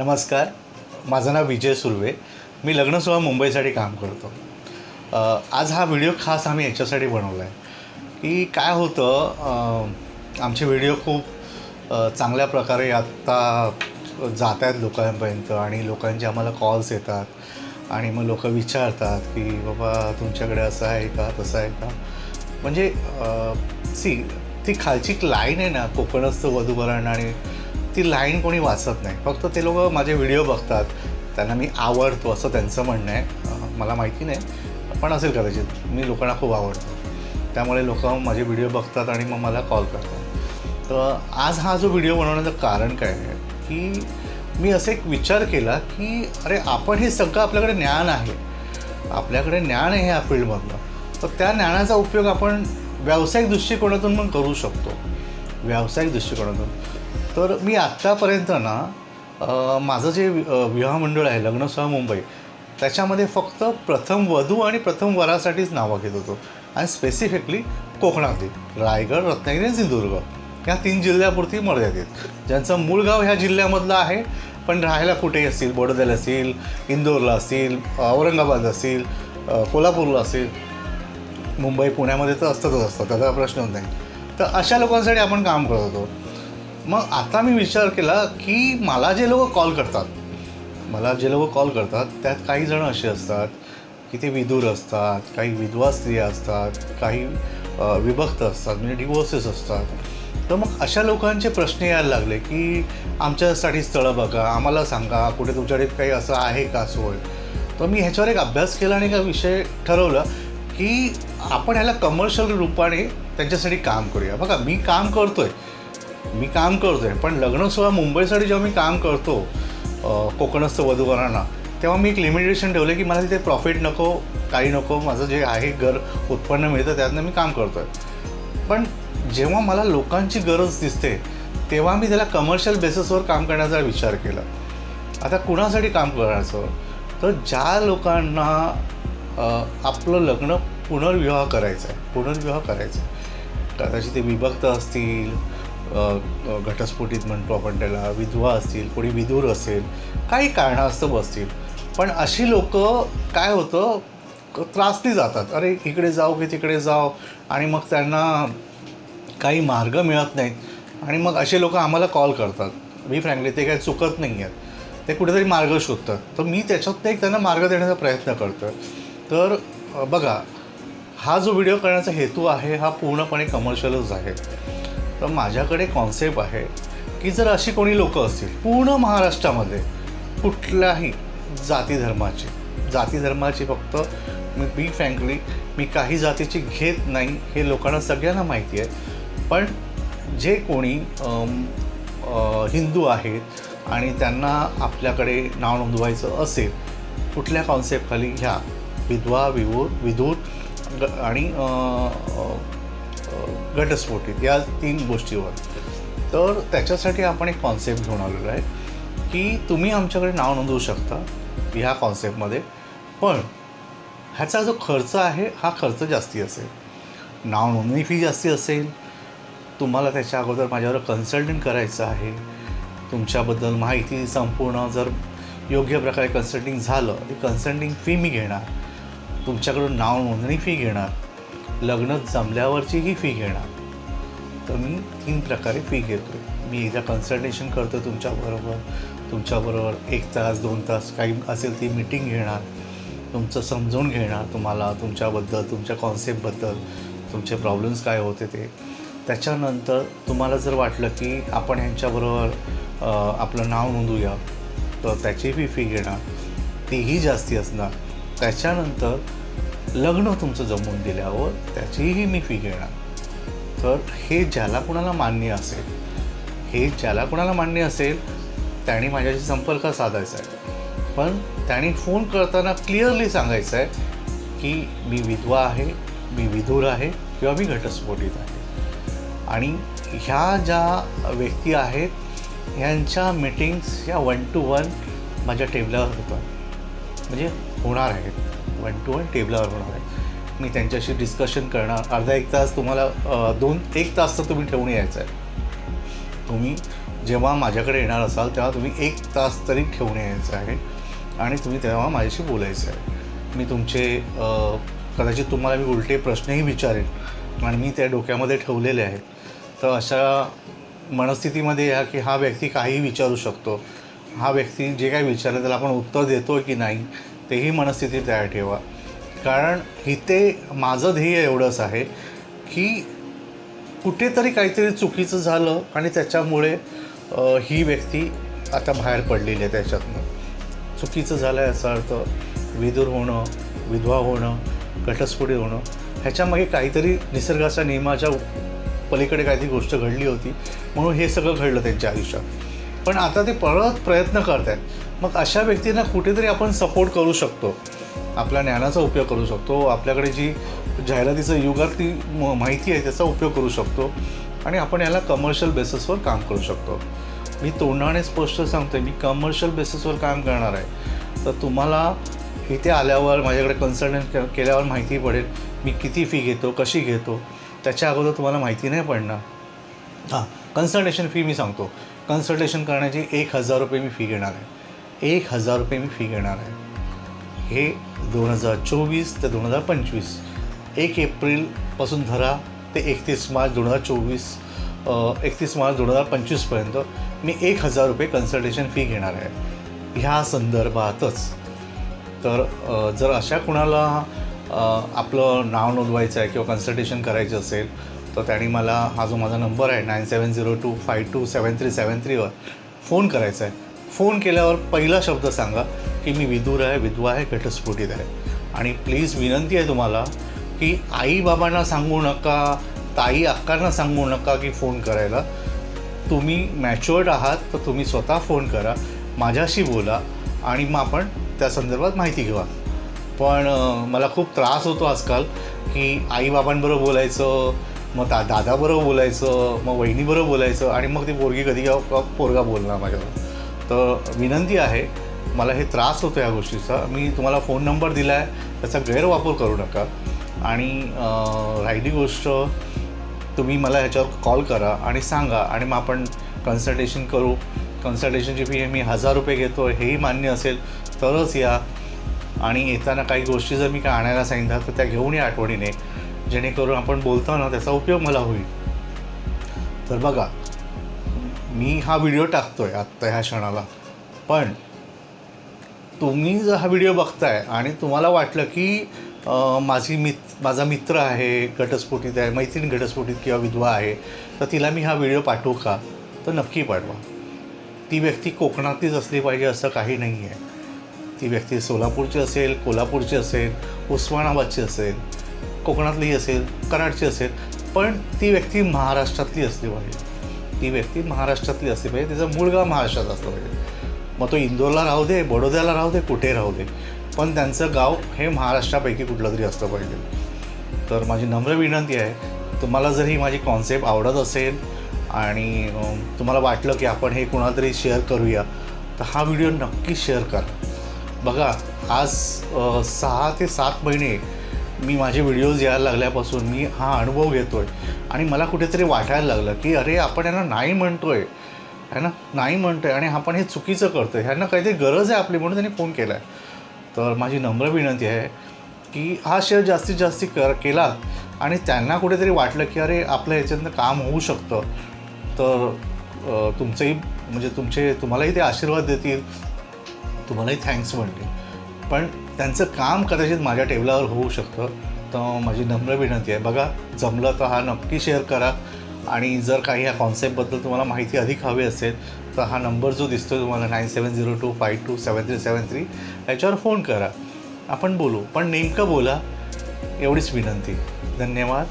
नमस्कार. माझं नाव विजय सुर्वे. मी लग्नसोहळा मुंबईसाठी काम करतो. आज हा व्हिडिओ खास आम्ही याच्यासाठी बनवला आहे की काय होतं आमचे व्हिडिओ खूप चांगल्या प्रकारे आत्ता जात आहेत लोकांपर्यंत आणि लोकांचे आम्हाला कॉल्स येतात आणि मग लोक विचारतात की बाबा तुमच्याकडे असं आहे का? तसं आहे का? म्हणजे सी ती खालची लाईन आहे ना कोकणस्थ वधूवरण आणि ती लाईन कोणी वाचत नाही. फक्त ते लोक माझे व्हिडिओ बघतात. त्यांना मी आवडतो असं त्यांचं म्हणणं आहे. मला माहिती नाही. पण असेल कदाचित. मी लोकांना खूप आवडतो. त्यामुळे लोक माझे व्हिडिओ बघतात आणि मग मला कॉल करतात. तर आज हा जो व्हिडिओ बनवण्याचं कारण काय आहे? की मी असं एक विचार केला की अरे आपण हे सगळं आपल्याकडे ज्ञान आहे. आपल्याकडे ज्ञान आहे ह्या फील्डमधलं. तर त्या ज्ञानाचा उपयोग आपण व्यावसायिक दृष्टिकोनातून पण करू शकतो. व्यावसायिक दृष्टिकोनातून. तर मी आत्तापर्यंत ना माझं जे विवाह मंडळ आहे लग्नसह मुंबई त्याच्यामध्ये फक्त प्रथम वधू आणि प्रथम वरासाठीच नावं घेत होतो. आणि स्पेसिफिकली कोकणातील रायगड रत्नागिरी आणि सिंधुदुर्ग. ह्या तीन जिल्ह्यापुरती मर्यादित ज्यांचं मूळ गाव ह्या जिल्ह्यामधलं आहे पण राहायला कुठेही असतील बडोद्याला असेल इंदोरला असतील औरंगाबाद असेल कोल्हापूरला असेल मुंबई पुण्यामध्ये तर असतातच असतं त्याचा प्रश्नच नाही. तर अशा लोकांसाठी आपण काम करत होतो. मग आता मी विचार केला की मला जे लोक कॉल करतात मला जे लोक कॉल करतात त्यात काही जण असे असतात की ते विदूर असतात काही विधवा स्त्रिया असतात काही विभक्त असतात म्हणजे डिवोर्सेस असतात. तर मग अशा लोकांचे प्रश्न यायला लागले की आमच्यासाठी स्थळं बघा आम्हाला सांगा कुठे तुमच्याकडे काही असं आहे का सोय? तर मी ह्याच्यावर एक अभ्यास केला आणि का विषय ठरवलं की आपण ह्याला कमर्शियल रूपाने त्यांच्यासाठी काम करूया. बघा मी काम करतो आहे मी काम करतोय पण लग्न सोहळा मुंबईसाठी जेव्हा मी काम करतो कोकणस्थ वधूवरांना तेव्हा मी एक लिमिटेशन ठेवलं की मला तिथे प्रॉफिट नको काही नको माझं जे आहे घर उत्पन्न मिळतं त्यातनं मी काम करतोय. पण जेव्हा मला लोकांची गरज दिसते तेव्हा मी त्याला कमर्शियल बेसिसवर काम करण्याचा विचार केला. आता कुणासाठी काम करायचं? तर ज्या लोकांना आपलं लग्न पुनर्विवाह करायचं आहे पुनर्विवाह करायचं आहे कदाचित ते विभक्त असतील घटस्फोटीत म्हणतो आपण त्याला विधवा असतील कोणी विदूर असेल काही कारणास्तव असतील. पण अशी लोक काय होतं त्रासली जातात. अरे इकडे जाऊ की तिकडे जाऊ. आणि मग त्यांना काही मार्ग मिळत नाहीत. आणि मग असे लोक आम्हाला कॉल करतात. मी फ्रँकली ते काही चुकत नाही आहेत ते कुठेतरी मार्ग शोधतात. तर मी त्याच्यात एक त्यांना मार्ग देण्याचा प्रयत्न करतो तर बघा हा जो व्हिडिओ करण्याचा हेतू आहे हा पूर्णपणे कमर्शियलच आहे. तर माझ्याकडे कॉन्सेप्ट आहे की जर अशी कोणी लोकं असतील पूर्ण महाराष्ट्रामध्ये कुठल्याही जाती धर्माची जाती धर्माची फक्त मी बी फ्रँकली मी काही जातीची घेत नाही हे लोकांना सगळ्यांना माहिती आहे. पण जे कोणी हिंदू आहेत आणि त्यांना आपल्याकडे नाव नोंदवायचं असेल कुठल्या कॉन्सेप्टखाली ह्या विधवा विवूर विधूत आणि घटस्फोटीत या तीन गोष्टीवर. तर त्याच्यासाठी आपण एक कॉन्सेप्ट घेऊन आलेलो आहे की तुम्ही आमच्याकडे नाव नोंदवू शकता ह्या कॉन्सेप्टमध्ये पण ह्याचा जो खर्च आहे हा खर्च जास्ती असेल. नाव नोंदणी फी जास्ती असेल. तुम्हाला त्याच्या अगोदर माझ्यावर कन्सल्टंट करायचं आहे. तुमच्याबद्दल माहिती संपूर्ण जर योग्य प्रकारे कन्सल्टिंग झालं ती कन्सल्टिंग फी मी घेणार. तुमच्याकडून नाव नोंदणी फी घेणार. लग्न जमल्यावरचीही फी घेणार. तर मी तीन प्रकारे फी घेतो मी एकदा कन्सल्टेशन करतो तुमच्याबरोबर तुमच्याबरोबर एक तास दोन तास काही असेल ती मिटिंग घेणार. तुमचं समजून घेणार तुम्हाला तुमच्याबद्दल तुमच्या कॉन्सेप्टबद्दल तुमचे प्रॉब्लेम्स काय होते ते. त्याच्यानंतर तुम्हाला जर वाटलं की आपण ह्यांच्याबरोबर आपलं नाव नोंदूया तर त्याची बी फी घेणार. तीही जास्ती असणार. त्याच्यानंतर लग्न तुमचं जमवून दिल्यावर त्याचीही मी फी घेणार. तर हे ज्याला कुणाला मान्य असेल हे ज्याला कुणाला मान्य असेल त्याने माझ्याशी संपर्क साधायचा आहे. पण त्याने फोन करताना क्लिअरली सांगायचं आहे की मी विधवा आहे मी विधूर आहे किंवा मी घटस्फोटीत आहे. आणि ह्या ज्या व्यक्ती आहेत ह्यांच्या मीटिंग्स ह्या वन टू वन माझ्या टेबलावर होतात. म्हणजे होणार आहेत. वन टू वन टेबलावर होणार आहे. मी त्यांच्याशी डिस्कशन करणार. अर्धा एक तास तुम्हाला दोन एक तास तर तुम्ही ठेवून यायचं आहे तुम्ही जेव्हा माझ्याकडे येणार असाल तेव्हा तुम्ही एक तास तरी ठेवून यायचं आहे आणि तुम्ही तेव्हा माझ्याशी बोलायचं आहे मी तुमचे कदाचित तुम्हाला मी उलटे प्रश्नही विचारेन आणि मी त्या डोक्यामध्ये ठेवलेले आहेत. तर अशा मनस्थितीमध्ये या की हा व्यक्ती काहीही विचारू शकतो. हा व्यक्ती जे काही विचारलं त्याला आपण उत्तर देतो की नाही तेही मनस्थिती तयार ठेवा. कारण इथे माझं ध्येय एवढंच आहे की कुठेतरी काहीतरी चुकीचं झालं आणि त्याच्यामुळे ही व्यक्ती आता बाहेर पडलेली आहे त्याच्यातनं. चुकीचं झालं याचा अर्थ विदूर होणं विधवा होणं घटस्फोटी होणं ह्याच्यामागे काहीतरी निसर्गाच्या नियमाच्या पलीकडे काहीतरी गोष्ट घडली होती. म्हणून हे सगळं घडलं त्यांच्या आयुष्यात. पण आता ते परत प्रयत्न करत आहेत मग अशा व्यक्तींना कुठेतरी आपण सपोर्ट करू शकतो. आपल्या ज्ञानाचा उपयोग करू शकतो. आपल्याकडे जी जाहिरातीचं युगातली म माहिती आहे त्याचा उपयोग करू शकतो. आणि आपण याला कमर्शियल बेसिसवर काम करू शकतो. मी तोंडाने स्पष्ट सांगतो मी कमर्शियल बेसिसवर काम करणार आहे. तर तुम्हाला इथे आल्यावर माझ्याकडे कन्सल्टंट के केल्यावर माहिती पडेल मी किती फी घेतो कशी घेतो. त्याच्या अगोदर तुम्हाला माहिती नाही पडणार. हां कन्सल्टेशन फी मी सांगतो. कन्सल्टेशन करण्याची एक हजार रुपये मी फी घेणार आहे. एक हजार रुपये मी फी घेणार आहे. हे दोन हजार चोवीस ते दोन हजार पंचवीस. एक एप्रिलपासून धरा ते एकतीस मार्च दोन हजार चोवीस एकतीस मार्च दोन हजार पंचवीसपर्यंत मी एक हजार रुपये कन्सल्टेशन फी घेणार आहे. ह्या संदर्भातच. तर जर अशा कुणाला आपलं नाव नोंदवायचं आहे किंवा कन्सल्टेशन करायचं असेल तर त्याने मला हा जो माझा नंबर आहे nine seven zero two five two seven three seven थ्रीवर phone करायचा आहे. फोन केल्यावर पहिला शब्द सांगा की मी विदूर आहे विधवा आहे घटस्फोटीत आहे. आणि प्लीज विनंती आहे तुम्हाला की आईबाबांना सांगू नका ताई अक्कांना सांगू नका की फोन करायला. तुम्ही मॅच्युअर्ड आहात तर तुम्ही स्वतः फोन करा माझ्याशी बोला आणि मग आपण त्या संदर्भात माहिती घेवा. पण मला खूप त्रास होतो आजकाल की आईबाबांबरोबर बोलायचं मग दा दादाबरोबर बोलायचं मग वहिनीबरोबर बोलायचं आणि मग ती पोरगी कधी पोरगा बोलणार माझ्यावर तर विनंती आहे मला हे त्रास होतो या गोष्टीचा. मी तुम्हाला फोन नंबर दिला आहे त्याचा गैरवापर करू नका. आणि राहिली गोष्ट तुम्ही मला ह्याच्यावर कॉल करा आणि सांगा आणि मग आपण कन्सल्टेशन करू. कन्सल्टेशनची फी मी हजार रुपये घेतो हेही मान्य असेल तरच या. आणि येताना काही गोष्टी जर मी काय आणायला सांगितल्या तर त्या घेऊन या आठवणीने. जेणेकरून आपण बोलताना त्याचा उपयोग मला होईल. तर बघा मी हा व्हिडिओ टाकतो आहे आत्ता ह्या क्षणाला. पण तुम्ही जर हा व्हिडिओ बघताय आणि तुम्हाला वाटलं की माझी मित माझा मित्र आहे घटस्फोटीत आहे मैत्रीण घटस्फोटीत किंवा विधवा आहे तर तिला मी हा व्हिडिओ पाठवू का? तर नक्की पाठवा. ती व्यक्ती कोकणातलीच असली पाहिजे असं काही नाही आहे ती व्यक्ती सोलापूरची असेल कोल्हापूरची असेल उस्मानाबादची असेल कोकणातली असेल कराडची असेल पण ती व्यक्ती महाराष्ट्रातली असली पाहिजे. ती व्यक्ती महाराष्ट्रातली असली पाहिजे म्हणजे तिचं मूळ गाव महाराष्ट्रात असलं पाहिजे म्हणजे. मग तो इंदोरला राहू दे बडोद्याला राहू दे कुठे राहू दे. पण त्यांचं गाव हे महाराष्ट्रापैकी कुठलं तरी असलं पाहिजे तर माझी नम्र विनंती आहे तुम्हाला जर ही माझी कॉन्सेप्ट आवडत असेल आणि तुम्हाला वाटलं की आपण हे कुणाला तरी शेअर करूया तर हा व्हिडिओ नक्की शेअर करा. बघा आज सहा ते सात महिने मी माझे व्हिडिओज यायला लागल्यापासून मी हा अनुभव घेतो आहे आणि मला कुठेतरी वाटायला लागलं की अरे आपण यांना नाही म्हणतो आहे है ना? नाही म्हणतो आहे आणि आपण हे चुकीचं करतो आहे ह्यांना काहीतरी गरज आहे आपली म्हणून त्यांनी फोन केला आहे तर माझी नम्र विनंती आहे की हा शेअर जास्तीत जास्त कर केला आणि त्यांना कुठेतरी वाटलं की अरे आपलं ह्याच्यातनं काम होऊ शकतं. तर तुमचंही म्हणजे तुमचे तुम्हालाही ते आशीर्वाद देतील. तुम्हालाही थँक्स म्हणते पण त्यांचं काम कदाचित माझ्या टेबलावर होऊ शकतं. तर माझी नम्र विनंती आहे. बघा जमलं तर हा नक्की शेअर करा. आणि जर काही ह्या कॉन्सेप्टबद्दल तुम्हाला माहिती अधिक हवी असेल तर हा नंबर जो दिसतो तुम्हाला nine seven zero two five two seven three seven three याच्यावर फोन करा. आपण बोलू. पण नेमकं बोला एवढीच विनंती. धन्यवाद.